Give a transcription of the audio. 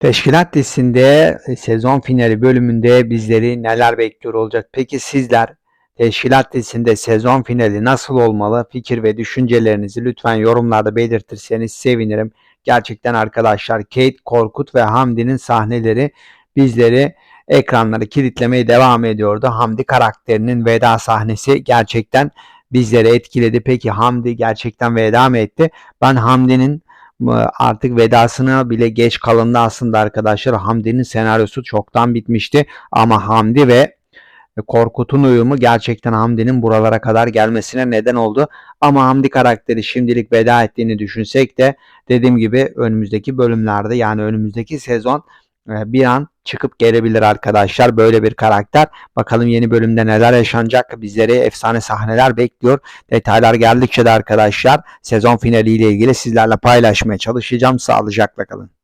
Teşkilat dizisinde e, sezon finali bölümünde bizleri neler bekliyor olacak? Peki sizler Teşkilat dizisinde sezon finali nasıl olmalı? Fikir ve düşüncelerinizi lütfen yorumlarda belirtirseniz sevinirim. Gerçekten arkadaşlar Kate, Korkut ve Hamdi'nin sahneleri bizleri ekranları kilitlemeye devam ediyordu. Hamdi karakterinin veda sahnesi gerçekten bizleri etkiledi. Peki Hamdi gerçekten veda mı etti? Ben Hamdi'nin artık vedasına bile geç kalındı aslında arkadaşlar. Hamdi'nin senaryosu çoktan bitmişti ama Hamdi ve Korkut'un uyumu gerçekten Hamdi'nin buralara kadar gelmesine neden oldu. Ama Hamdi karakteri şimdilik veda ettiğini düşünsek de dediğim gibi önümüzdeki bölümlerde yani önümüzdeki sezon bir an çıkıp gelebilir arkadaşlar böyle bir karakter. Bakalım yeni bölümde neler yaşanacak. Bizleri efsane sahneler bekliyor. Detaylar geldikçe de arkadaşlar sezon finali ile ilgili sizlerle paylaşmaya çalışacağım. Sağlıcakla kalın.